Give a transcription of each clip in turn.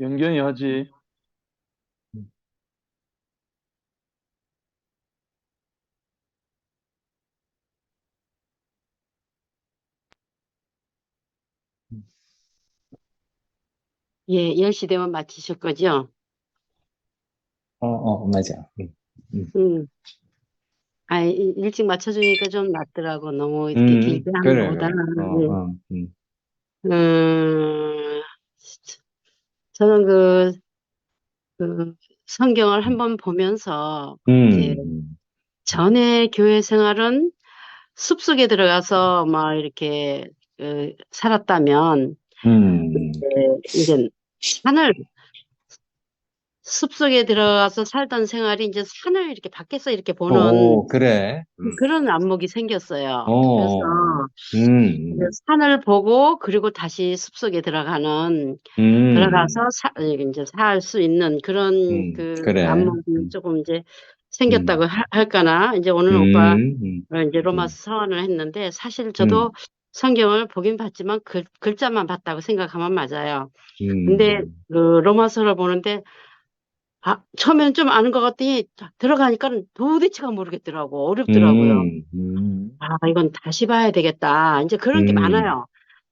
영경이 하지. 예, 10시 되면 마치실 거죠? 어, 어, 맞아. 음, 음. 아, 이- 일찍 맞춰주니까 좀 낫더라고. 너무 이렇게 음, 길게 하는 그래, 그래. 것보다는. 어, 예. 어, 음, 음, 저는 그, 그 성경을 한번 보면서 이제 음, 전에 교회 생활은 숲속에 들어가서 막 이렇게 그 살았다면 음, 이제, 이제 산을 숲속에 들어가서 살던 생활이 이제 산을 이렇게 밖에서 이렇게 보는 오, 그래. 음, 그런 안목이 생겼어요. 어, 그래서 음, 이제 산을 보고 그리고 다시 숲속에 들어가는 음, 들어가서 사, 이제 살 수 있는 그런 음, 그 그래. 안목이 음, 조금 이제 생겼다고 하- 할까나? 이제 오늘 오빠 음, 음, 어, 이제 음, 로마서 서원을 했는데 사실 저도 음, 성경을 보긴 봤지만 글, 글자만 봤다고 생각하면 맞아요. 근데 음, 그 로마서를 보는데 아, 처음에는 좀 아는 것 같더니 들어가니까 도대체가 모르겠더라고. 어렵더라고요. 음, 음, 아, 이건 다시 봐야 되겠다. 이제 그런 게 음, 많아요.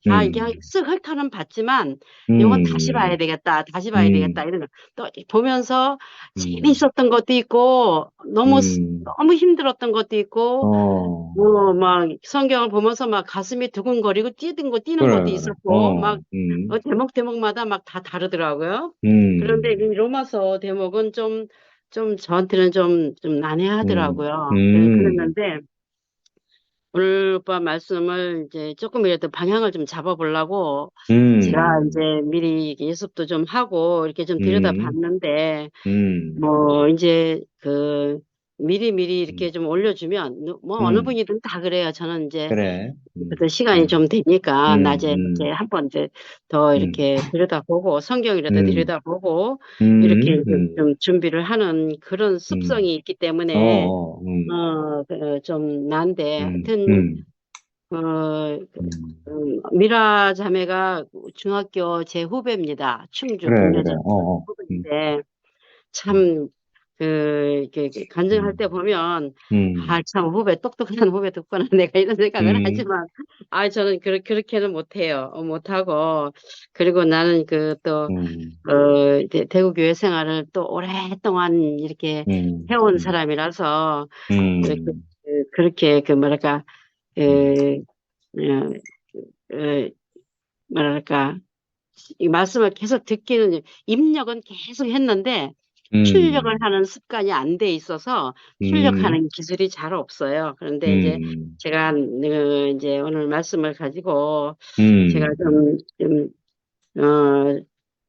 다 이게 음, 쓱 훑어는 봤지만 이건 다시 봐야 음, 되겠다. 다시 봐야 되겠다. 음, 이런 거. 또 보면서 음, 재미있었던 것도 있고 너무 스- 음, 너무 힘들었던 것도 있고 어, 뭐 막 성경을 보면서 막 가슴이 두근거리고 뛰는 거 뛰는 그래, 것도 그래. 있었고 어, 막 음, 어, 대목 대목마다 막 다 다르더라고요. 그런데 음, 이 로마서 대목은 좀, 좀 저한테는 좀, 좀 음, 난해하더라고요. 그- 음, 그랬는데 오늘 오빠 말씀을 이제 조금이라도 방향을 좀 잡아보려고 제가 음, 이제 미리 예습도 좀 하고 이렇게 좀 음, 들여다봤는데 음, 뭐 이제 그 미리 미리 이렇게 음, 좀 올려주면 누- 뭐 어느 음, 분이든 다 그래요. 저는 이제 그래. 음, 그래도 시간이 음, 좀 되니까 음, 낮에 음, 이제 한 번 이제 더 음, 이렇게 들여다보고 성경이라도 음, 들여다보고 음, 이렇게 좀 준비를 하는 그런 음, 습성이 있기 어, 때문에 어, 음, 어, 그, 좀 난데 음, 하여튼 음, 어, 음, 음, 미라 자매가 중학교 제 후배입니다. 충주 그래, 그래. 어, 어, 음, 후배인데 음, 참 그, 이렇게 간증할 때 보면, 음, 아, 참, 후배, 똑똑한 후배 듣구나, 내가 이런 생각을 음, 하지만, 아, 저는 그, 그렇게는 못해요. 어, 못하고, 그리고 나는 그, 또, 음, 어, 대, 대구교회 생활을 또 오랫동안 이렇게 음, 해온 음, 사람이라서, 음, 그, 그렇게, 그, 뭐랄까, 음, 그, 어, 어, 뭐랄까, 이 말씀을 계속 듣기는, 입력은 계속 했는데, 출력을 음, 하는 습관이 안 돼 있어서 음, 출력하는 기술이 잘 없어요. 그런데 이제 음, 제가 그 이제 오늘 말씀을 가지고 제가 음, 좀, 좀, 어,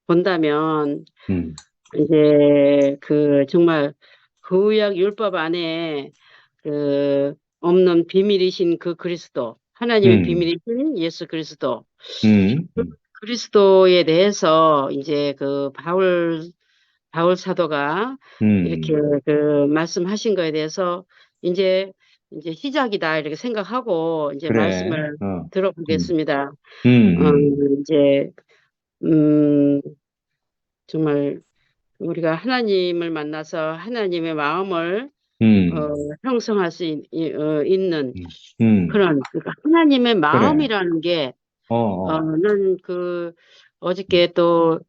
본다면 음, 이제 그 정말 구약 율법 안에 그 없는 비밀이신 그 그리스도, 하나님의 음, 비밀이신 예수 그리스도, 음, 그 그리스도에 대해서 이제 그 바울 바울 사도가 이렇게 음, 그 말씀하신 거에 대해서 이제 이제 시작이다 이렇게 생각하고 이제 그래. 말씀을 어, 음, 들어보겠습니다. 음, 어, 음, 이제 음 정말 우리가 하나님을 만나서 하나님의 마음을 어, 음, 형성할 수 있, 이- 어, 있는 음, 음, 그런 그러니까 하나님의 그래. 마음이라는 게 어, 어, 어 는 그 어저께 또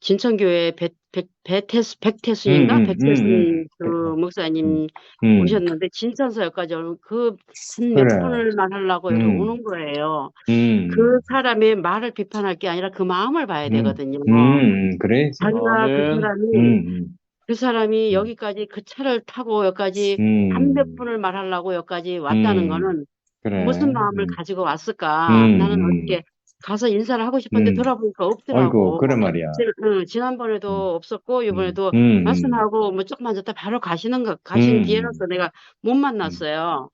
진천교회 백, 백, 백태수, 음, 백태순인가? 음, 음, 백태순 그 음, 음, 목사님 음, 오셨는데 진천서역까지 그한몇 그래. 분을만 하려고 음, 오는 거예요. 음, 그 사람의 말을 비판할 게 아니라 그 마음을 봐야 음, 되거든요. 음, 그래야지. 자기가 그 아멘. 사람이 음, 그 사람이 음, 여기까지 그 차를 타고 여기까지 한몇 음, 분을 말하려고 여기까지 왔다는 음, 거는 그래. 무슨 마음을 음, 가지고 왔을까? 음, 나는 음, 어떻게 가서 인사를 하고 싶은데 음. 돌아보니까 아이고, 없더라고. 그래 말이야. 지, 응, 음, 지난번에도 없었고 음, 이번에도 음, 음, 말씀하고 뭐 조금 앉았다 바로 가시는 거 가신 음, 뒤에라서 내가 못 음, 만났어요.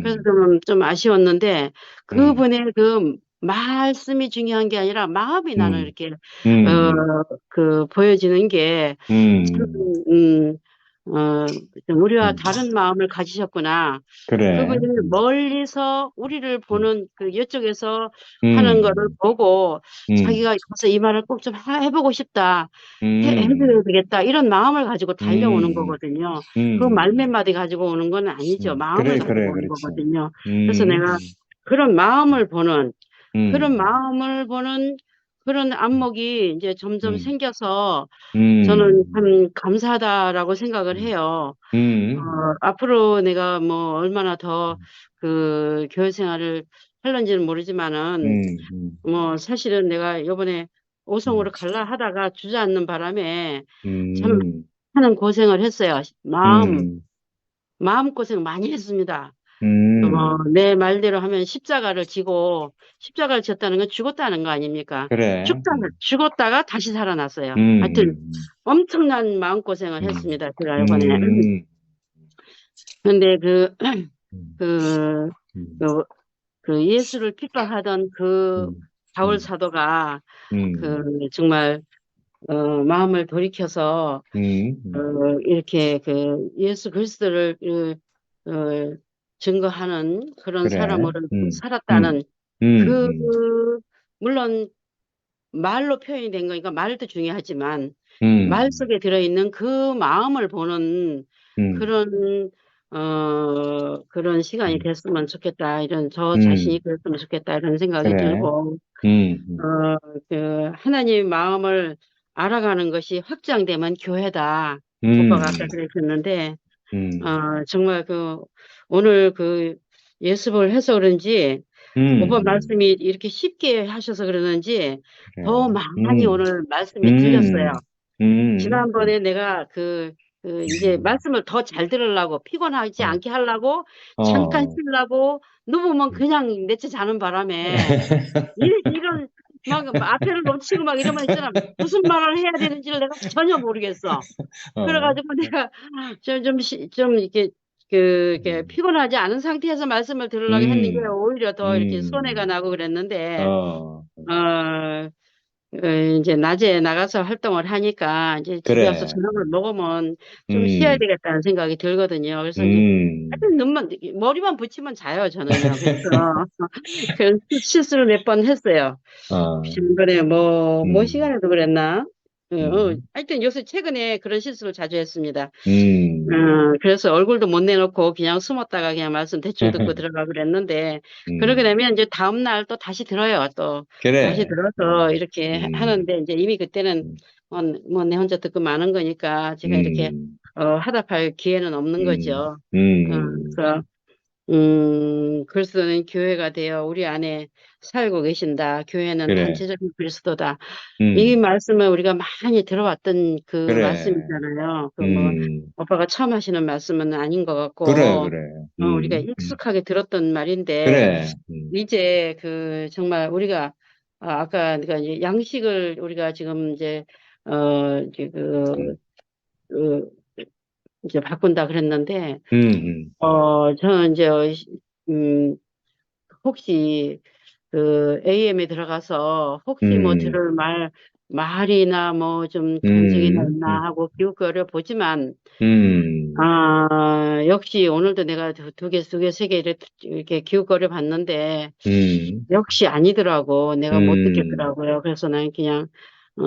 그래서 음, 좀, 좀 아쉬웠는데 음, 그분의 그 말씀이 중요한 게 아니라 마음이 나는 음, 이렇게 음, 어 그 보여지는 게 참, 음, 음, 어, 좀 우리와 음. 다른 마음을 가지셨구나. 그래. 그분이 음, 멀리서 우리를 보는 그 이쪽에서 음, 하는 거를 보고 음, 자기가 가서 이 말을 꼭 좀 해보고 싶다. 해, 음, 해줘야 되겠다. 이런 마음을 가지고 달려오는 음, 거거든요. 음, 그말 몇 마디 가지고 오는 건 아니죠. 음, 마음을 그래, 가지고 그래, 오는 그렇지. 거거든요. 그래서 음, 내가 그런 마음을 보는 음, 그런 마음을 보는 그런 안목이 이제 점점 음, 생겨서 음, 저는 참 감사하다라고 생각을 해요. 음, 어, 앞으로 내가 뭐 얼마나 더 그 교회 생활을 할런지는 모르지만은 음, 음, 뭐 사실은 내가 요번에 오송으로 갈라 하다가 주저앉는 바람에 참 음, 하는 고생을 했어요. 마음, 음, 마음 고생 많이 했습니다. 음, 어, 내 말대로 하면 십자가를 지고 십자가를 졌다는 건 죽었다는 거 아닙니까? 그래. 죽다가, 죽었다가 다시 살아났어요. 음, 하여튼 엄청난 마음고생을 음, 했습니다. 제가 이번에. 음, 근데 그, 음, 그, 음, 그, 그 예수를 핍박하던 그 바울 음, 사도가 음, 그 정말 어, 마음을 돌이켜서 음, 어, 이렇게 그 예수 그리스도를 그, 어, 증거하는 그런 그래. 사람으로 음, 살았다는 음, 그 음, 물론 말로 표현이 된 거니까 말도 중요하지만 음, 말 속에 들어있는 그 마음을 보는 음, 그런 어 그런 시간이 음, 됐으면 좋겠다 이런 저 음, 자신이 그랬으면 좋겠다 이런 생각이 그래. 들고 음, 음, 어그 하나님의 마음을 알아가는 것이 확장되면 교회다. 오빠가 아까 음, 그랬었는데 음, 어 정말 그 오늘 그 예습을 해서 그런지 오빠 음, 말씀이 이렇게 쉽게 하셔서 그러는지. 더 많이 음, 오늘 말씀이 들렸어요. 음, 지난번에 내가 그, 그 이제 말씀을 더 잘 들으려고 피곤하지 어, 않게 하려고 잠깐 어. 쉬려고 누우면 그냥 내채 자는 바람에 이, 이런 막 앞에를 놓치고 막 이러면 있잖아. 무슨 말을 해야 되는지를 내가 전혀 모르겠어. 어, 그래가지고 내가 좀, 좀, 시- 좀 이렇게 그, 이렇게 음, 피곤하지 않은 상태에서 말씀을 들으려고 했는 게 음, 오히려 더 이렇게 손해가 음, 나고 그랬는데 어, 어, 어, 이제 낮에 나가서 활동을 하니까 이제 집에 와서 그래. 저녁을 먹으면 좀 쉬어야 음, 되겠다는 생각이 들거든요. 그래서 이제 음, 하여튼 눈만 머리만 붙이면 자요 저는요. 그래서 그런 실수를 몇 번 했어요. 어, 지난번에 뭐, 뭐 음, 시간에도 그랬나? 어, 어, 음, 하여튼 요새 최근에 그런 실수를 자주 했습니다. 음, 어, 그래서 얼굴도 못 내놓고 그냥 숨었다가 그냥 말씀 대충 듣고 들어가 그랬는데 그러게 음, 되면 이제 다음 날 또 다시 들어요. 또 다시 그래. 들어서 이렇게 하- 음, 하는데 이제 이미 그때는 음, 어, 뭐내 혼자 듣고 마는 거니까 제가 이렇게 음, 어, 하답할 기회는 없는 음, 거죠. 어, 음, 그래서 음, 그리스도는 교회가 되어 우리 안에 살고 계신다. 교회는 그래. 단체적인 그리스도다. 이 음, 말씀을 우리가 많이 들어왔던 그 그래. 말씀이잖아요. 그 뭐, 음, 오빠가 처음 하시는 말씀은 아닌 것 같고, 그래, 그래. 어, 우리가 음, 음, 익숙하게 들었던 말인데, 그래. 음, 이제 그 정말 우리가, 아, 아까 그러니까 이제 양식을 우리가 지금 이제, 어, 이제 그, 음, 그, 이제 바꾼다 그랬는데, 음, 음, 어, 저는 이제, 어, 음, 혹시 그 AM에 들어가서 혹시 뭐 음, 들을 말, 말이나 뭐 좀 간증이나 음, 있나 하고 기웃거려 보지만, 음, 아, 역시 오늘도 내가 두, 두 개, 두 개, 세 개 이렇게, 이렇게 기웃거려 봤는데, 음, 역시 아니더라고. 내가 못 음, 듣겠더라고요. 그래서 난 그냥, 어,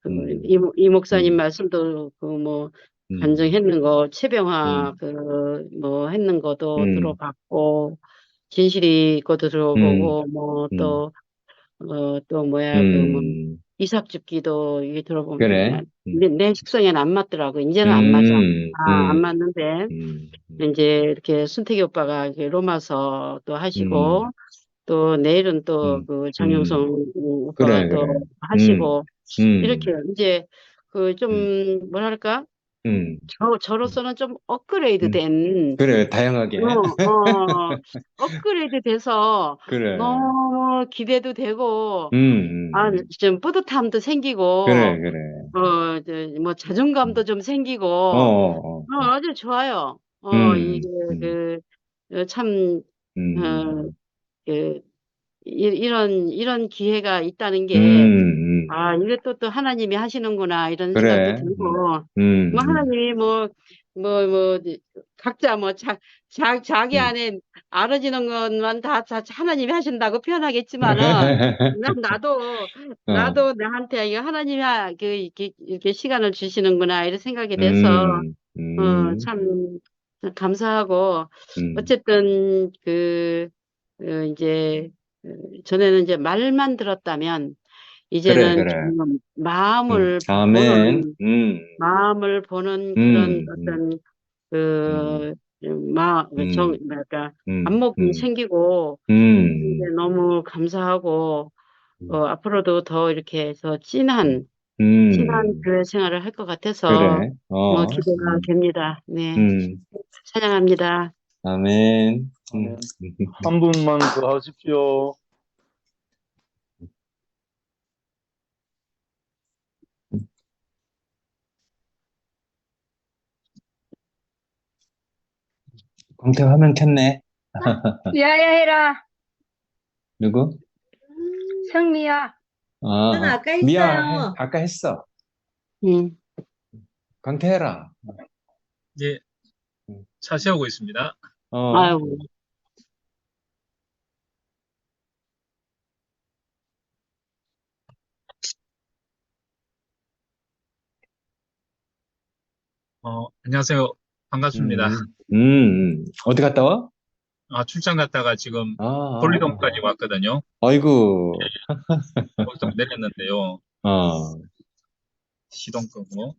그, 음, 이, 목- 이 목사님 음, 말씀도 그 뭐, 음, 간증했는 거, 최병화 음, 그뭐 했는 것도 음, 들어봤고, 진실이 것도 음, 들어보고, 뭐 음, 또, 어, 또 뭐야, 그 뭐, 음, 이삭죽기도 이게 들어보면, 그래. 음, 내, 내 식성에는 안 맞더라고. 이제는 안 맞아. 음, 아, 안 음, 맞는데, 음, 이제 이렇게 순택이 오빠가 이렇게 로마서 또 하시고, 음, 또 내일은 또 음, 그 음, 장영성 오빠가 그래, 또 그래. 음, 하시고, 이렇게 음, 이제 그 좀, 음, 뭐랄까, 음, 저, 저로서는 좀 업그레이드 음. 된, 그래, 다양하게. 어, 어, 업그레이드 돼서 그래. 너무 기대도 되고, 음, 아, 음, 좀 뿌듯함도 생기고, 그래, 그래. 어, 저, 뭐 자존감도 음. 좀 어, 생기고, 어, 어, 어. 아주 좋아요. 어, 음, 이게 음, 그, 어, 참, 음, 어, 그, 이, 이런, 이런 기회가 있다는 음, 게, 음, 아, 이게 또, 또 하나님이 하시는구나, 이런 그래. 생각도 들고, 음, 뭐 음. 하나님이 뭐, 뭐, 뭐, 각자 뭐, 자, 자, 자기 음. 안에 알아지는 것만 다, 다 하나님이 하신다고 표현하겠지만은, 난 나도, 어. 나도 나한테 이거 하나님이 하- 그, 이렇게, 이렇게 시간을 주시는구나, 이런 생각이 돼서, 음, 어, 음, 참 감사하고, 음. 어쨌든 그 어, 이제 어, 전에는 이제 말만 들었다면 이제는 그래. 좀 마음을 음, 아멘. 보는 음, 마음을 보는 그런 음, 어떤 그 마, 음. 정, 뭐랄까 음, 안목이 음, 생기고 음, 이제 너무 감사하고 어, 앞으로도 더 이렇게 해서 진한 음. 진한 교회 생활을 할 것 같아서 그래. 뭐 어, 기대가 음, 됩니다. 네, 음, 찬양합니다. 아멘. 음, 아멘. 한 분만 더 하십시오. 광태 화면 켰네. 미아야 해라. 누구? 성미야. 아, 아까. 했어요. 아까 했어. 음. 광태 해라. 예, 음. 차 세우고 있습니다. 어, 아이고. 어, 안녕하세요. 반갑습니다. 음, 음. 어디 갔다 와? 아, 출장 갔다가 지금 아, 돌리동까지 왔거든요. 아이고. 거기서 내렸는데요. 어, 시동 끄고.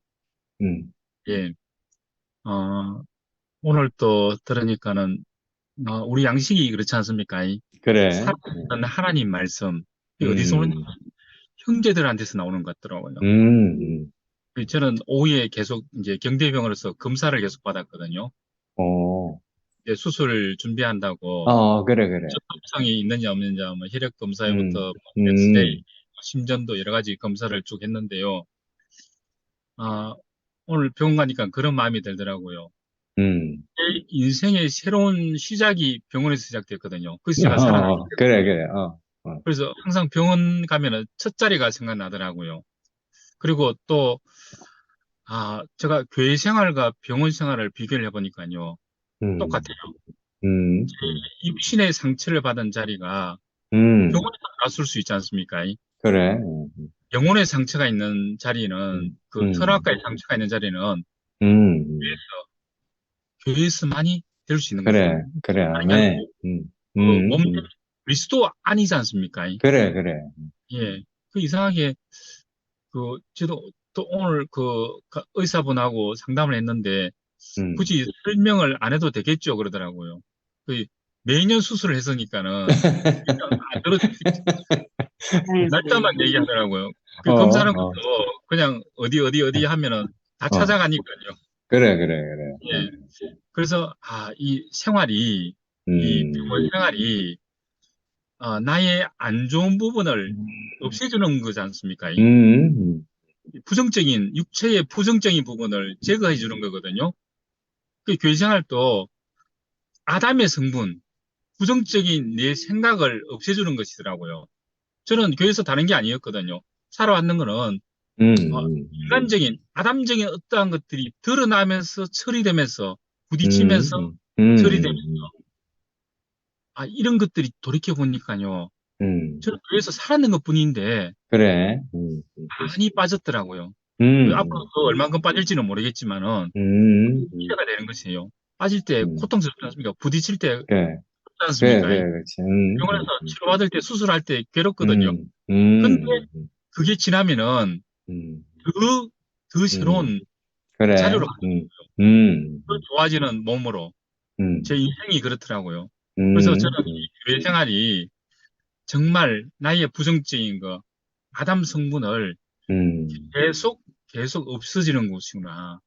음, 예. 어, 오늘 또 들으니까는, 어, 우리 양식이 그렇지 않습니까? 이 그래. 살아있는 하나님 말씀. 이게 어디서 오는, 음, 형제들한테서 나오는 것 같더라고요. 음, 음. 그 저는 오후에 계속 이제 경대병원에서 검사를 계속 받았거든요. 어, 이제 수술 준비한다고. 어, 그래, 그래. 접촉성이 있느냐 없느냐, 뭐 혈액 검사부터 음, 엑스레이, 심전도 여러 가지 검사를 쭉 했는데요. 아, 오늘 병원 가니까 그런 마음이 들더라고요. 음. 제 인생의 새로운 시작이 병원에서 시작됐거든요. 그래서 제가 살아났어요. 어, 그래, 그래. 어, 그래서 항상 병원 가면은 첫 자리가 생각나더라고요. 그리고 또, 아, 제가 교회 생활과 병원 생활을 비교를 해보니까요. 음, 똑같아요. 음, 육신의 상처를 받은 자리가 음, 병원에서 나았을 수 있지 않습니까? 그래. 음, 영혼의 상처가 있는 자리는, 그 음. 혈압과의 상처가 있는 자리는 음, 교회에서만이 될 수 있는 그래, 거죠. 그래. 아멘. 음, 그 음, 몸, 음. 그리스도 아니지 않습니까? 그래, 그래. 예. 그 이상하게, 그, 저도 또 오늘 그 가- 의사분하고 상담을 했는데, 음. 굳이 설명을 안 해도 되겠죠, 그러더라고요. 그, 매년 수술을 했으니까는, 안. 날짜만 얘기하더라고요. 그 어, 검사하는 어. 것도 그냥 어디, 어디, 어디 하면은 다 어. 찾아가니까요. 그래, 그래, 그래. 예. 그래서, 아, 이 생활이, 이 음, 병원 생활이, 어, 나의 안 좋은 부분을 없애주는 거지 않습니까? 이 음, 부정적인, 육체의 부정적인 부분을 제거해 주는 거거든요. 그 교회 생활도 아담의 성분, 부정적인 내 생각을 없애주는 것이더라고요. 저는 교회에서 다른 게 아니었거든요. 살아왔는 거는 음, 어, 인간적인, 아담적인 어떠한 것들이 드러나면서 처리되면서 부딪히면서 음, 처리되면서 아, 이런 것들이 돌이켜 보니까요. 음, 저는 교회에서 살았는 것 뿐인데 그래. 음, 많이 빠졌더라고요. 음, 앞으로 또 얼만큼 빠질지는 모르겠지만은 음, 이해가 되는 것이에요. 빠질 때 음. 고통스럽지 않습니까? 부딪힐 때 그렇지 그래, 그래, 않습니까? 그래, 그렇지. 음, 병원에서 치료받을 때 수술할 때 괴롭거든요. 음, 음, 근데 그게 지나면은 음, 더, 더 새로운, 그래. 자료로 음, 음, 더 좋아지는 몸으로 음, 제 인생이 그렇더라고요. 음, 그래서 저는 이 교회 생활이 정말 나의 부정적인 거, 아담 성분을 음, 계속, 계속 없어지는 곳이구나.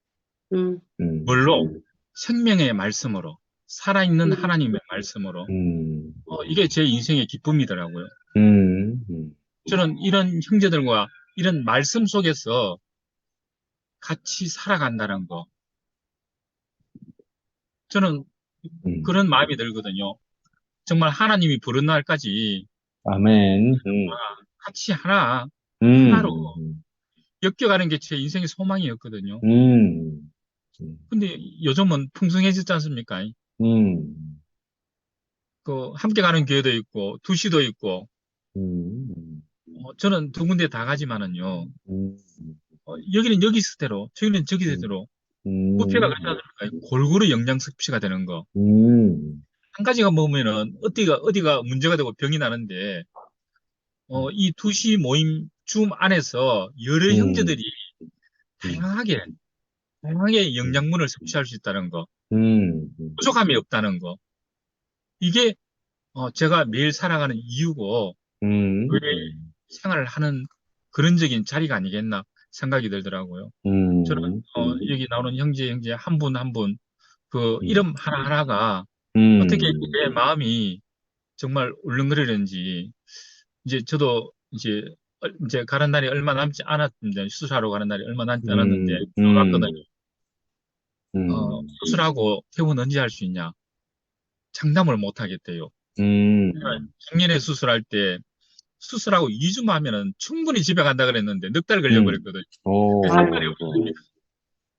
음. 음, 뭘로? 생명의 말씀으로, 살아있는 음. 하나님의 말씀으로. 음, 어, 이게 제 인생의 기쁨이더라고요. 음, 음, 저는 이런 형제들과 이런 말씀 속에서 같이 살아간다는 거. 저는 음. 그런 마음이 들거든요. 정말 하나님이 부른 날까지 아멘. 음, 같이 하나, 음, 하나로 엮여가는 게 제 인생의 소망이었거든요. 음, 음, 근데 요즘은 풍성해졌지 않습니까? 음, 그 함께 가는 교회도 있고 두시도 있고. 음, 어, 저는 두 군데 다 가지만은요. 음, 어, 여기는 여기 있을대로 저기는 저기 있을대로. 음, 뷔페가 그렇지 않습니까? 골고루 영양 섭취가 되는 거. 음, 한 가지가 먹으면은 어디가 어디가 문제가 되고 병이 나는데 어, 이 두시 모임 줌 안에서 여러 음. 형제들이 다양하게 다양하게 영양분을 섭취할 수 있다는 거, 음, 부족함이 없다는 거. 이게 어, 제가 매일 살아가는 이유고 음, 왜 생활을 하는 그런적인 자리가 아니겠나 생각이 들더라고요. 음, 저는 어, 여기 나오는 형제 형제 한 분 한 분그 음. 이름 하나하나가 음, 어떻게 내 마음이 정말 울렁거리는지 이제 저도 이제 얼- 이제 가는 날이 얼마 남지 않았는데 수술하러 가는 날이 얼마 남지 않았는데 음, 들어갔거든요. 음, 어, 수술하고 퇴원 언제 할 수 있냐? 장담을 못 하겠대요. 음, 작년에 수술할 때 수술하고 2주만 하면은 충분히 집에 간다 그랬는데 넉달 걸려버렸거든요. 오, 상관이 없습니다.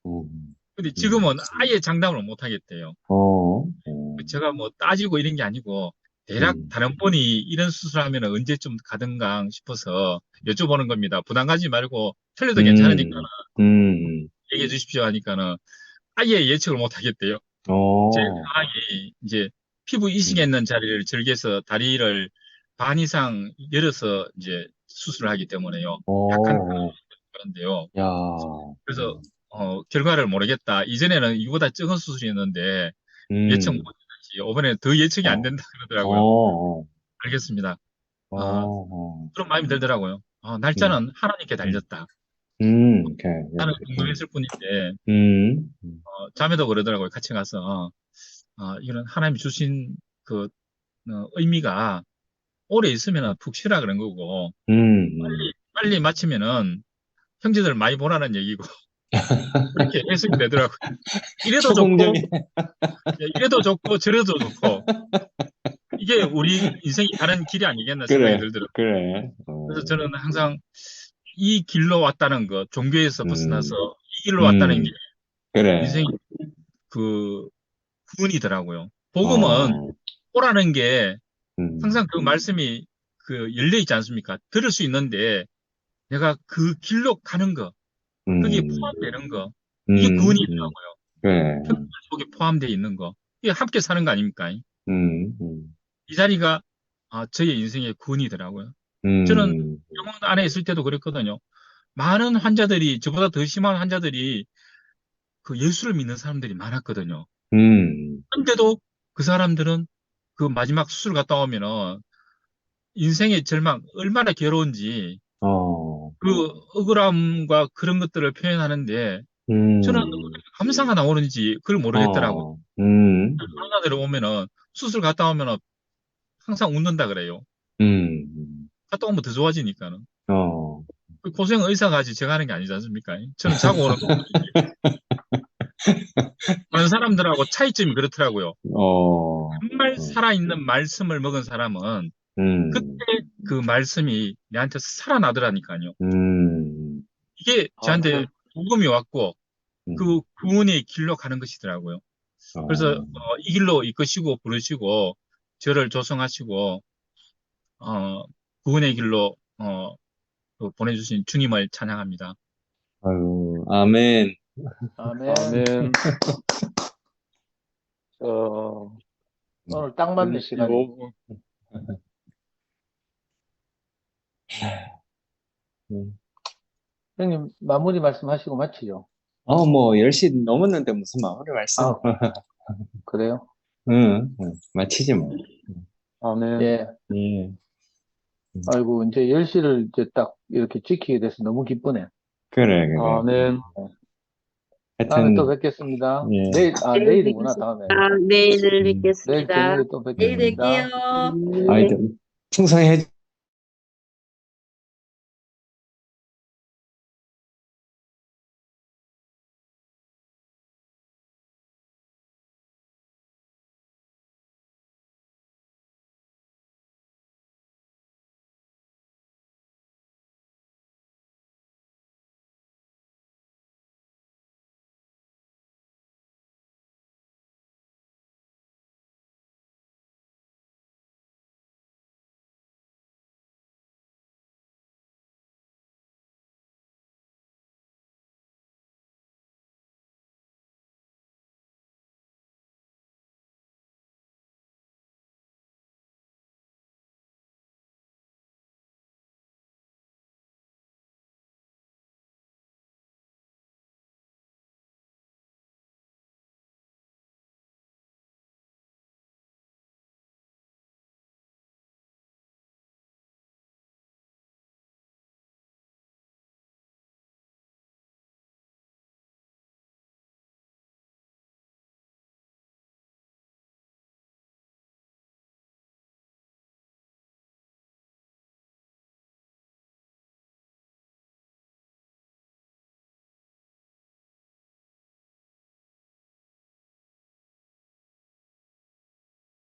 음, 근데 지금은 아예 장담을 못 하겠대요. 어, 어, 제가 뭐 따지고 이런 게 아니고 대략 음. 다른 분이 이런 수술하면 언제쯤 가든가 싶어서 여쭤보는 겁니다. 부담 가지 말고 틀려도 음. 괜찮으니까 음, 얘기해 주십시오 하니까는 아예 예측을 못 하겠대요. 어, 제 상황이 이제 피부 이식에 있는 자리를 절개해서 다리를 반 이상 열어서 이제 수술을 하기 때문에요. 어, 그런데요. 야, 그래서 어, 결과를 모르겠다. 이전에는 이보다 적은 수술이었는데 음, 예측 못했지. 이번에 더 예측이 안 어. 된다 그러더라고요. 어, 알겠습니다. 어, 아. 어, 그런 마음이 들더라고요. 어, 날짜는 하나님께 달렸다. 음, 오케이, 나는 궁금했을 뿐인데 음, 어, 자매도 그러더라고요. 같이 가서 어, 이거는 하나님이 주신 그 어, 의미가 오래 있으면 푹 쉬라 그런 거고 음, 빨리 빨리 마치면은 형제들 많이 보라는 얘기고 그렇게 해석이 되더라고요. 이래도 좋고 예, 이래도 좋고 저래도 좋고 이게 우리 인생이 다른 길이 아니겠나. 생각이 들더라고요. 그래, 어, 그래서 저는 항상 이 길로 왔다는 거, 종교에서 음. 벗어나서 이 길로 왔다는 음. 게 그래, 인생 그 구원이더라고요. 복음은 어, 오라는 게 음, 항상 그 말씀이 그 열려 있지 않습니까? 들을 수 있는데 내가 그 길로 가는 거, 거기에 음, 포함되는 거, 이게 음, 구원이더라고요. 그래, 평생 속에 포함되어 있는 거, 이게 함께 사는 거 아닙니까? 음, 음, 이 자리가 아, 저의 인생의 구원이더라고요. 음, 저는 병원 안에 있을 때도 그랬거든요. 많은 환자들이, 저보다 더 심한 환자들이 그 예수를 믿는 사람들이 많았거든요. 음, 근데도 그 사람들은 그 마지막 수술 갔다 오면은 인생의 절망, 얼마나 괴로운지 어, 그 억울함과 그런 것들을 표현하는데 음, 저는 감사가 나오는지 그걸 모르겠더라고요. 어, 음, 환자들 오면은 수술 갔다 오면은 항상 웃는다 그래요. 음, 갔다 오면 더 좋아지니까는. 어, 그 고생 의사가 하지 제가 하는 게 아니지 않습니까? 저는 자고 오는 거. 다른 사람들하고 차이점이 그렇더라고요. 어, 정말 살아있는 말씀을 먹은 사람은 음, 그때 그 말씀이 내한테 살아나더라니까요. 음, 이게 저한테 복음이 왔고 음. 그 구원의 길로 가는 것이더라고요. 어, 그래서 어, 이 길로 이끄시고 부르시고 저를 조성하시고 어, 구원의 길로 어, 그 보내주신 주님을 찬양합니다. 아유, 아멘. 아멘. 아멘. 저, 오늘 딱 맞는 시간이. 그리고 음. 형님, 마무리 말씀하시고 마치죠. 어, 뭐, 10시 넘었는데 무슨 마무리 말씀. 아. 그래요? 응, 응, 마치지 뭐. 아멘. 예. 예. 아이고, 이제 10시를 이제 딱 이렇게 지키게 돼서 너무 기쁘네. 그래, 그래. 아멘. 다음에 하여튼, 또 뵙겠습니다. 예. 내일, 아, 내일 내일이구나, 다음에. 아, 내일 음. 내일 뵙겠습니다. 저녁에 또 내일 뵙겠습니다. 뵐게요. 아이들, 충성해